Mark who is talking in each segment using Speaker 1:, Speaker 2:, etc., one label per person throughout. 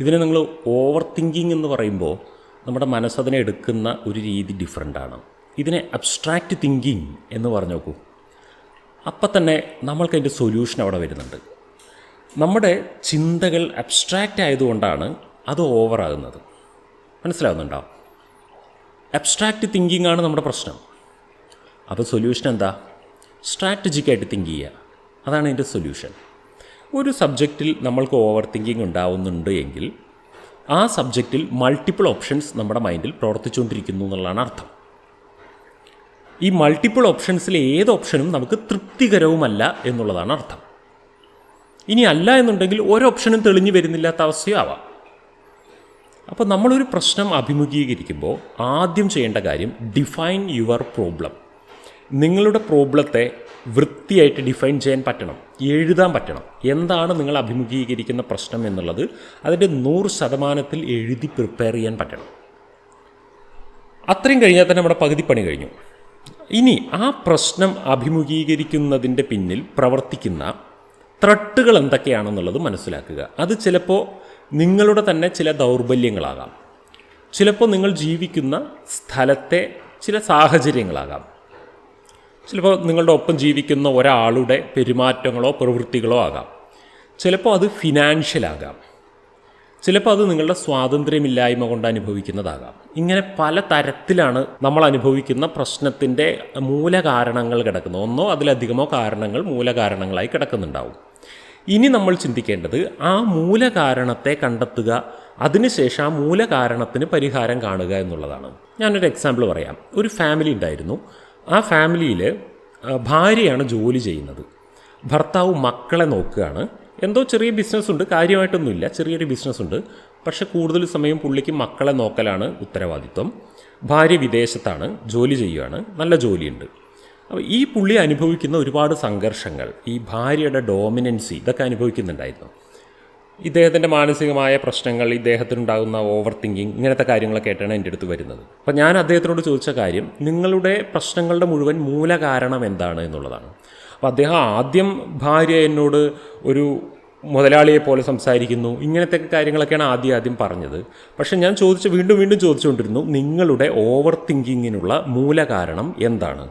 Speaker 1: ഇതിനെ നിങ്ങൾ over thinking എന്ന് പറയുമ്പോൾ നമ്മുടെ മനസ്സതിനെ എടുക്കുന്ന ഒരു രീതി ആണ്. ഇതിനെ അബ്സ്ട്രാക്റ്റ് തിങ്കിങ് എന്ന് പറഞ്ഞു നോക്കൂ. അപ്പം തന്നെ നമ്മൾക്ക് അതിന്റെ സൊല്യൂഷൻ അവിടെ വരുന്നുണ്ട്. നമ്മുടെ ചിന്തകൾ അബ്സ്ട്രാക്റ്റ് ആയതുകൊണ്ടാണ് അത് ഓവറാകുന്നത് മനസ്സിലാവുന്നുണ്ടാവും അബ്സ്ട്രാക്റ്റ് തിങ്കിങ് ആണ് നമ്മുടെ പ്രശ്നം. അപ്പോൾ സൊല്യൂഷൻ എന്താ? സ്ട്രാറ്റജിക്കായിട്ട് തിങ്ക് ചെയ്യുക. അതാണ് അതിന്റെ സൊല്യൂഷൻ ഒരു സബ്ജക്റ്റിൽ നമ്മൾക്ക് ഓവർ തിങ്കിങ് ഉണ്ടാവുന്നുണ്ട് എങ്കിൽ ആ സബ്ജക്റ്റിൽ മൾട്ടിപ്പിൾ ഓപ്ഷൻസ് നമ്മുടെ മൈൻഡിൽ പ്രവർത്തിച്ചുകൊണ്ടിരിക്കുന്നു എന്നുള്ളതാണ് അർത്ഥം. ഈ മൾട്ടിപ്പിൾ ഓപ്ഷൻസിൽ ഏത് ഓപ്ഷനും നമുക്ക് തൃപ്തികരവുമല്ല എന്നുള്ളതാണ് അർത്ഥം. ഇനി അല്ല എന്നുണ്ടെങ്കിൽ ഒരു ഓപ്ഷനും തെളിഞ്ഞു വരുന്നില്ലാത്ത അവസ്ഥയും ആവാം അപ്പോൾ നമ്മളൊരു പ്രശ്നം അഭിമുഖീകരിക്കുമ്പോൾ ആദ്യം ചെയ്യേണ്ട കാര്യം ഡിഫൈൻ യുവർ പ്രോബ്ലം നിങ്ങളുടെ പ്രോബ്ലത്തെ വൃത്തിയായിട്ട് ഡിഫൈൻ ചെയ്യാൻ പറ്റണം എഴുതാൻ പറ്റണം. എന്താണ് നിങ്ങൾ അഭിമുഖീകരിക്കുന്ന പ്രശ്നം എന്നുള്ളത് അതിന്റെ നൂറ് ശതമാനത്തിൽ എഴുതി പ്രിപ്പയർ ചെയ്യാൻ പറ്റണം. അത്രയും കഴിഞ്ഞാൽ തന്നെ നമ്മുടെ പകുതി പണി കഴിഞ്ഞു. ഇനി ആ പ്രശ്നം അഭിമുഖീകരിക്കുന്നതിന്റെ പിന്നിൽ പ്രവർത്തിക്കുന്ന ത്രട്ടുകൾ എന്തൊക്കെയാണെന്നുള്ളത് മനസ്സിലാക്കുക. അത് ചിലപ്പോൾ നിങ്ങളുടെ തന്നെ ചില ദൗർബല്യങ്ങളാകാം. ചിലപ്പോൾ നിങ്ങൾ ജീവിക്കുന്ന സ്ഥലത്തെ ചില സാഹചര്യങ്ങളാകാം. ചിലപ്പോൾ നിങ്ങളുടെ ഒപ്പം ജീവിക്കുന്ന ഒരാളുടെ പെരുമാറ്റങ്ങളോ പ്രവൃത്തികളോ ആകാം. ചിലപ്പോൾ അത് ഫിനാൻഷ്യൽ ആകാം. ചിലപ്പോൾ അത് നിങ്ങളുടെ സ്വാതന്ത്ര്യമില്ലായ്മ കൊണ്ട് അനുഭവിക്കുന്നതാകാം. ഇങ്ങനെ പല തരത്തിലാണ് നമ്മൾ അനുഭവിക്കുന്ന പ്രശ്നത്തിന്റെ മൂലകാരണങ്ങൾ കിടക്കുന്നത്. ഒന്നോ അതിലധികമോ കാരണങ്ങൾ മൂലകാരണങ്ങളായി കിടക്കുന്നുണ്ടാവും. ഇനി നമ്മൾ ചിന്തിക്കേണ്ടത് ആ മൂലകാരണത്തെ കണ്ടെത്തുക അതിനുശേഷം ആ മൂലകാരണത്തിന് പരിഹാരം കാണുക എന്നുള്ളതാണ്. ഞാനൊരു എക്സാമ്പിൾ പറയാം. ഒരു ഫാമിലി ഉണ്ടായിരുന്നു. ആ ഫാമിലിയിൽ ഭാര്യയാണ് ജോലി ചെയ്യുന്നത്. ഭർത്താവ് മക്കളെ നോക്കുകയാണ്. എന്തോ ചെറിയ ബിസിനസ്സുണ്ട്. കാര്യമായിട്ടൊന്നുമില്ല. ചെറിയൊരു ബിസിനസ്സുണ്ട്. പക്ഷെ കൂടുതൽ സമയം പുള്ളിക്ക് മക്കളെ നോക്കലാണ് ഉത്തരവാദിത്വം. ഭാര്യ വിദേശത്താണ്. ജോലി ചെയ്യുകയാണ്. നല്ല ജോലിയുണ്ട്. അപ്പോൾ ഈ പുള്ളി അനുഭവിക്കുന്ന ഒരുപാട് സംഘർഷങ്ങൾ ഈ ഭാര്യയുടെ ഡോമിനൻസി ഇതൊക്കെ അനുഭവിക്കുന്നുണ്ടായിരുന്നു. ഇദ്ദേഹത്തിന്റെ മാനസികമായ പ്രശ്നങ്ങൾ ഇദ്ദേഹത്തിനുണ്ടാകുന്ന ഓവർ തിങ്കിങ് ഇങ്ങനത്തെ കാര്യങ്ങളൊക്കെ ആയിട്ടാണ് എന്റെ അടുത്ത് വരുന്നത്. അപ്പോൾ ഞാൻ അദ്ദേഹത്തിനോട് ചോദിച്ച കാര്യം നിങ്ങളുടെ പ്രശ്നങ്ങളുടെ മുഴുവൻ മൂലകാരണം എന്താണ് എന്നുള്ളതാണ്. അപ്പോൾ അദ്ദേഹം ആദ്യം ഭാര്യ എന്നോട് ഒരു മുതലാളിയെ പോലെ സംസാരിക്കുന്നു ഇങ്ങനത്തെ കാര്യങ്ങളൊക്കെയാണ് ആദ്യം ആദ്യം പറഞ്ഞത്. പക്ഷേ ഞാൻ ചോദിച്ച് വീണ്ടും വീണ്ടും ചോദിച്ചുകൊണ്ടിരുന്നു നിങ്ങളുടെ ഓവർ തിങ്കിങ്ങിനുള്ള മൂലകാരണം എന്താണ്?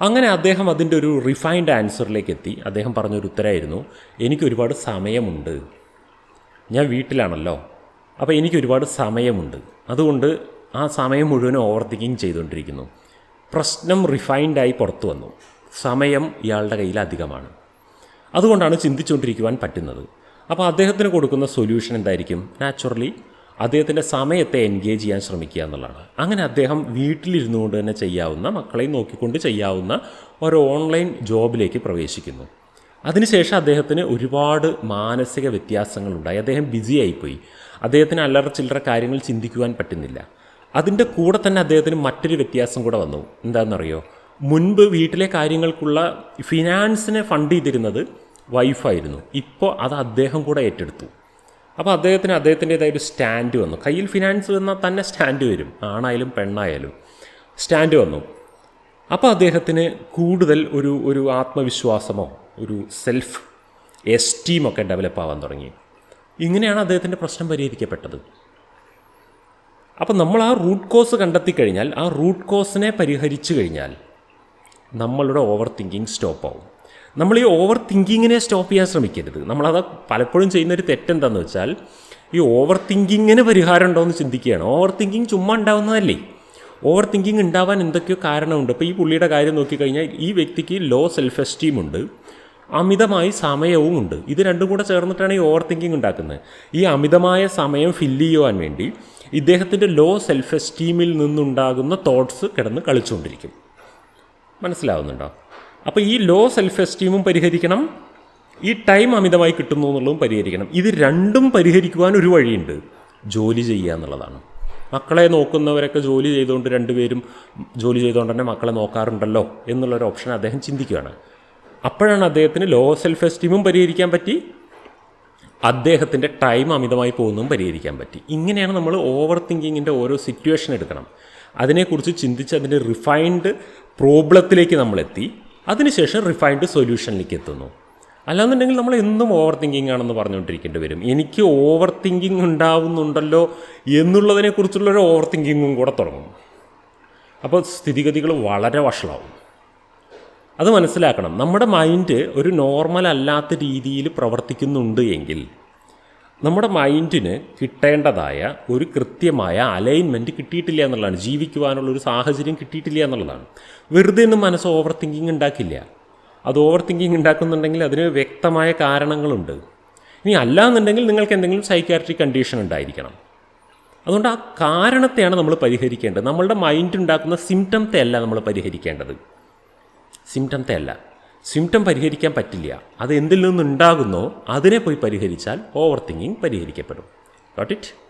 Speaker 1: അങ്ങനെ അദ്ദേഹം അതിന്റെ ഒരു റിഫൈൻഡ് ആൻസറിലേക്ക് എത്തി. അദ്ദേഹം പറഞ്ഞൊരു ഉത്തരമായിരുന്നു എനിക്ക് ഒരുപാട് സമയമുണ്ട്. ഞാൻ വീട്ടിലാണല്ലോ. അപ്പോൾ എനിക്ക് ഒരുപാട് സമയമുണ്ട്. അതുകൊണ്ട് ആ സമയം മുഴുവൻ ഓവർ തിങ്കിങ് ചെയ്തുകൊണ്ടിരിക്കുന്നു. പ്രശ്നം റിഫൈൻഡായി പുറത്തു വന്നു. സമയം ഇയാളുടെ കയ്യിൽ അധികമാണ്. അതുകൊണ്ടാണ് ചിന്തിച്ചുകൊണ്ടിരിക്കുവാൻ പറ്റുന്നത്. അപ്പോൾ അദ്ദേഹത്തിന് കൊടുക്കുന്ന സൊല്യൂഷൻ എന്തായിരിക്കും? നാച്ചുറലി അദ്ദേഹത്തിന്റെ സമയത്തെ എൻഗേജ് ചെയ്യാൻ ശ്രമിക്കുക എന്നുള്ളതാണ്. അങ്ങനെ അദ്ദേഹം വീട്ടിലിരുന്നു കൊണ്ട് തന്നെ ചെയ്യാവുന്ന മക്കളെയും നോക്കിക്കൊണ്ട് ചെയ്യാവുന്ന ഒരു ഓൺലൈൻ ജോബിലേക്ക് പ്രവേശിക്കുന്നു. അതിനുശേഷം അദ്ദേഹത്തിന് ഒരുപാട് മാനസിക വ്യത്യാസങ്ങളുണ്ടായി. അദ്ദേഹം ബിസി ആയിപ്പോയി. അദ്ദേഹത്തിന് അല്ലറ ചില്ലറ കാര്യങ്ങൾ ചിന്തിക്കുവാൻ പറ്റുന്നില്ല. അതിന്റെ കൂടെ തന്നെ അദ്ദേഹത്തിന് മറ്റൊരു വ്യത്യാസം കൂടെ വന്നു. എന്താണെന്നറിയോ? മുൻപ് വീട്ടിലെ കാര്യങ്ങൾക്കുള്ള ഫിനാൻസിനെ ഫണ്ട് ചെയ്തിരുന്നത് വൈഫായിരുന്നു ഇപ്പോൾ അത് അദ്ദേഹം കൂടെ ഏറ്റെടുത്തു. അപ്പോൾ അദ്ദേഹത്തിന് അദ്ദേഹത്തിന്റെതായൊരു സ്റ്റാൻഡ് വന്നു. കയ്യിൽ ഫിനാൻസ് വന്നാൽ തന്നെ സ്റ്റാൻഡ് വരും. ആണായാലും പെണ്ണായാലും. സ്റ്റാൻഡ് വന്നു. അപ്പോൾ അദ്ദേഹത്തിന് കൂടുതൽ ഒരു ഒരു ആത്മവിശ്വാസമോ ഒരു സെൽഫ് എസ്റ്റീമൊക്കെ ഡെവലപ്പ് ആവാൻ തുടങ്ങി. ഇങ്ങനെയാണ് അദ്ദേഹത്തിന്റെ പ്രശ്നം പരിഹരിക്കപ്പെട്ടത്. അപ്പം നമ്മൾ ആ റൂട്ട് കോസ് കണ്ടെത്തി കഴിഞ്ഞാൽ ആ റൂട്ട് കോസിനെ പരിഹരിച്ചു കഴിഞ്ഞാൽ നമ്മളുടെ ഓവർ തിങ്കിങ് സ്റ്റോപ്പ് ആവും. നമ്മൾ ഈ ഓവർ തിങ്കിങ്ങിനെ സ്റ്റോപ്പ് ചെയ്യാൻ ശ്രമിക്കരുത്. നമ്മളത് പലപ്പോഴും ചെയ്യുന്നൊരു തെറ്റെന്താന്ന് വെച്ചാൽ ഈ ഓവർ തിങ്കിങ്ങിന് പരിഹാരം ഉണ്ടോ എന്ന് ചിന്തിക്കുകയാണ്. ഓവർ തിങ്കിങ് ചുമ്മാ ഉണ്ടാവുന്നതല്ലേ? ഓവർ തിങ്കിങ് ഉണ്ടാവാൻ എന്തൊക്കെയോ കാരണമുണ്ട്. ഇപ്പോൾ ഈ പുള്ളിയുടെ കാര്യം നോക്കിക്കഴിഞ്ഞാൽ ഈ വ്യക്തിക്ക് ലോ സെൽഫ് എസ്റ്റീം ഉണ്ട്. അമിതമായി സമയവും ഉണ്ട്. ഇത് രണ്ടും കൂടെ ചേർന്നിട്ടാണ് ഈ ഓവർ തിങ്കിങ് ഉണ്ടാക്കുന്നത്. ഈ അമിതമായ സമയം ഫില്ല് ചെയ്യുവാൻ വേണ്ടി ഇദ്ദേഹത്തിന്റെ ലോ സെൽഫ് എസ്റ്റീമിൽ നിന്നുണ്ടാകുന്ന തോട്ട്സ് കിടന്ന് കളിച്ചുകൊണ്ടിരിക്കും. മനസ്സിലാവുന്നുണ്ടോ? അപ്പോൾ ഈ ലോ സെൽഫ് എസ്റ്റീമും പരിഹരിക്കണം. ഈ ടൈം അമിതമായി കിട്ടുന്നു എന്നുള്ളതും പരിഹരിക്കണം. ഇത് രണ്ടും പരിഹരിക്കുവാൻ ഒരു വഴിയുണ്ട്. ജോലി ചെയ്യുക എന്നുള്ളതാണ്. മക്കളെ നോക്കുന്നവരൊക്കെ ജോലി ചെയ്തുകൊണ്ട് രണ്ടുപേരും ജോലി ചെയ്തുകൊണ്ട് തന്നെ മക്കളെ നോക്കാറുണ്ടല്ലോ എന്നുള്ളൊരു ഓപ്ഷൻ അദ്ദേഹം ചിന്തിക്കുകയാണ്. അപ്പോഴാണ് അദ്ദേഹത്തിന് ലോ സെൽഫ് എസ്റ്റീമും പരിഹരിക്കാൻ പറ്റി. അദ്ദേഹത്തിന്റെ ടൈം അമിതമായി പോകുന്നതും പരിഹരിക്കാൻ പറ്റി. ഇങ്ങനെയാണ് നമ്മൾ ഓവർ തിങ്കിങ്ങിന്റെ ഓരോ സിറ്റുവേഷൻ എടുക്കണം. അതിനെക്കുറിച്ച് ചിന്തിച്ച് അതിന്റെ റിഫൈൻഡ് പ്രോബ്ലത്തിലേക്ക് നമ്മളെത്തി അതിനുശേഷം റിഫൈൻഡ് സൊല്യൂഷനിലേക്ക് എത്തുന്നു. അല്ലാന്നുണ്ടെങ്കിൽ നമ്മൾ എന്നും ഓവർ തിങ്കിങ് ആണെന്ന് പറഞ്ഞുകൊണ്ടിരിക്കേണ്ടി വരും. എനിക്ക് ഓവർ തിങ്കിങ് ഉണ്ടാവുന്നുണ്ടല്ലോ എന്നുള്ളതിനെക്കുറിച്ചുള്ളൊരു ഓവർ തിങ്കിങ്ങും കൂടെ തുടങ്ങും. അപ്പോൾ സ്ഥിതിഗതികൾ വളരെ വഷളാവും. അത് മനസ്സിലാക്കണം. നമ്മുടെ മൈൻഡ് ഒരു നോർമൽ അല്ലാത്ത രീതിയിൽ പ്രവർത്തിക്കുന്നുണ്ട് എങ്കിൽ നമ്മുടെ മൈൻഡിന് കിട്ടേണ്ടതായ ഒരു കൃത്യമായ അലൈൻമെന്റ് കിട്ടിയിട്ടില്ല എന്നുള്ളതാണ്. ജീവിക്കുവാനുള്ള ഒരു സാഹചര്യം കിട്ടിയിട്ടില്ല എന്നുള്ളതാണ്. വെറുതെ ഒന്നും മനസ്സ് ഓവർ തിങ്കിങ് ഉണ്ടാക്കില്ല. അത് ഓവർ തിങ്കിങ് ഉണ്ടാക്കുന്നുണ്ടെങ്കിൽ അതിന് വ്യക്തമായ കാരണങ്ങളുണ്ട്. ഇനി അല്ല എന്നുണ്ടെങ്കിൽ നിങ്ങൾക്ക് എന്തെങ്കിലും സൈക്കാട്രിക് കണ്ടീഷൻ ഉണ്ടായിരിക്കണം. അതുകൊണ്ട് ആ കാരണത്തെയാണ് നമ്മൾ പരിഹരിക്കേണ്ടത്. നമ്മളുടെ മൈൻഡ് ഉണ്ടാക്കുന്ന സിംറ്റംത്തെ അല്ല നമ്മൾ പരിഹരിക്കേണ്ടത്. സിംറ്റംത്തെ അല്ല സിംറ്റം പരിഹരിക്കാൻ പറ്റില്ല. അത് എന്തിൽ നിന്നുണ്ടാകുന്നോ അതിനെ പോയി പരിഹരിച്ചാൽ ഓവർ തിങ്കിങ് പരിഹരിക്കപ്പെടും. ഡോട്ട് ഇറ്റ്